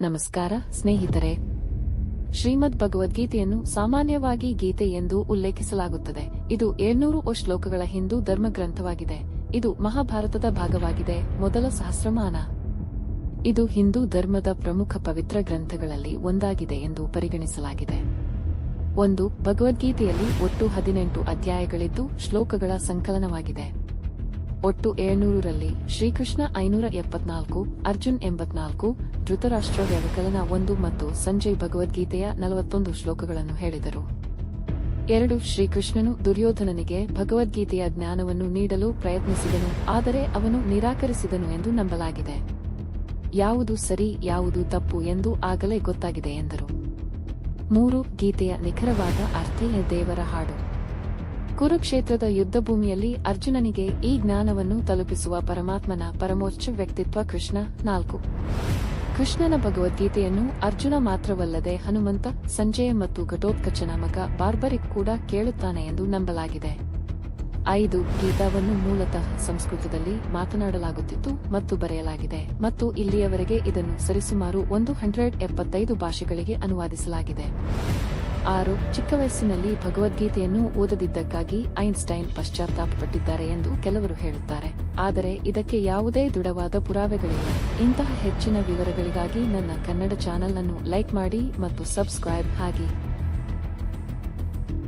ನಮಸ್ಕಾರ, ಸ್ನೇಹಿತರೆ. ಶ್ರೀಮದ್ ಭಗವದ್ಗೀತೆಯನ್ನು ಸಾಮಾನ್ಯವಾಗಿ ಗೀತೆ ಎಂದು ಉಲ್ಲೇಖಿಸಲಾಗುತ್ತದೆ. ಇದು ಏಳ್ನೂರು ಓ ಶ್ಲೋಕಗಳ ಹಿಂದೂ ಧರ್ಮಗ್ರಂಥವಾಗಿದೆ. ಇದು ಮಹಾಭಾರತದ ಭಾಗವಾಗಿದೆ. ಮೊದಲ ಸಹಸ್ರಮಾನ. ಇದು ಹಿಂದೂ ಧರ್ಮದ ಪ್ರಮುಖ ಪವಿತ್ರ ಗ್ರಂಥಗಳಲ್ಲಿ ಒಂದಾಗಿದೆ ಎಂದು ಪರಿಗಣಿಸಲಾಗಿದೆ. ಒಂದು, ಭಗವದ್ಗೀತೆಯಲ್ಲಿ ಒಟ್ಟು ಹದಿನೆಂಟು ಅಧ್ಯಾಯಗಳಿದ್ದು ಶ್ಲೋಕಗಳ ಸಂಕಲನವಾಗಿದೆ. ಒಟ್ಟು ಏಳ್ನೂರರಲ್ಲಿ ಶ್ರೀಕೃಷ್ಣ ಐನೂರ ಎಪ್ಪತ್ನಾಲ್ಕು, ಅರ್ಜುನ್ ಎಂಬತ್ನಾಲ್ಕು, ಧೃತರಾಷ್ಟ್ರ ವ್ಯವಕಲನ ಒಂದು ಮತ್ತು ಸಂಜಯ್ ಭಗವದ್ಗೀತೆಯ ನಲವತ್ತೊಂದು ಶ್ಲೋಕಗಳನ್ನು ಹೇಳಿದರು. ಎರಡು, ಶ್ರೀಕೃಷ್ಣನು ದುರ್ಯೋಧನನಿಗೆ ಭಗವದ್ಗೀತೆಯ ಜ್ಞಾನವನ್ನು ನೀಡಲು ಪ್ರಯತ್ನಿಸಿದನು, ಆದರೆ ಅವನು ನಿರಾಕರಿಸಿದನು ಎಂದು ನಂಬಲಾಗಿದೆ. ಯಾವುದು ಸರಿ, ಯಾವುದು ತಪ್ಪು ಎಂದು ಆಗಲೇ ಗೊತ್ತಾಗಿದೆ ಎಂದರು. ಮೂರು, ಗೀತೆಯ ನಿಖರವಾದ ಅರ್ಥೇಯ ದೇವರ ಹಾಡು. ಕುರುಕ್ಷೇತ್ರದ ಯುದ್ಧಭೂಮಿಯಲ್ಲಿ ಅರ್ಜುನನಿಗೆ ಈ ಜ್ಞಾನವನ್ನು ತಲುಪಿಸುವ ಪರಮಾತ್ಮನ ಪರಮೋಚ್ಚ ವ್ಯಕ್ತಿತ್ವ ಕೃಷ್ಣ ನಾಲ್ಕು. ಕೃಷ್ಣನ ಭಗವದ್ಗೀತೆಯನ್ನು ಅರ್ಜುನ ಮಾತ್ರವಲ್ಲದೆ ಹನುಮಂತ, ಸಂಜಯ ಮತ್ತು ಘಟೋತ್ಕಚನ ಮಗ ಬಾರ್ಬರಿಕ್ ಕೂಡ ಕೇಳುತ್ತಾನೆ ಎಂದು ನಂಬಲಾಗಿದೆ. ಐದು ಗೀತಾವನ್ನು ಮೂಲತಃ ಸಂಸ್ಕೃತದಲ್ಲಿ ಮಾತನಾಡಲಾಗುತ್ತಿತ್ತು ಮತ್ತು ಬರೆಯಲಾಗಿದೆ ಮತ್ತು ಇಲ್ಲಿಯವರೆಗೆ ಇದನ್ನು ಸರಿಸುಮಾರು ಒಂದು ಹಂಡ್ರೆಡ್ ಎಪ್ಪತ್ತೈದು ಭಾಷೆಗಳಿಗೆ ಅನುವಾದಿಸಲಾಗಿದೆ. ಆರು, ಚಿಕ್ಕ ವಯಸ್ಸಿನಲ್ಲಿ ಭಗವದ್ಗೀತೆಯನ್ನು ಓದದಿದ್ದಕ್ಕಾಗಿ ಐನ್ಸ್ಟೈನ್ ಪಶ್ಚಾತ್ತಾಪಪಟ್ಟಿದ್ದಾರೆ ಎಂದು ಕೆಲವರು ಹೇಳುತ್ತಾರೆ. ಆದರೆ ಇದಕ್ಕೆ ಯಾವುದೇ ದೃಢವಾದ ಪುರಾವೆಗಳಿಲ್ಲ. ಇಂತಹ ಹೆಚ್ಚಿನ ವಿವರಗಳಿಗಾಗಿ ನನ್ನ ಕನ್ನಡ ಚಾನೆಲ್ ಅನ್ನು ಲೈಕ್ ಮಾಡಿ ಮತ್ತು ಸಬ್ಸ್ಕ್ರೈಬ್ ಆಗಿ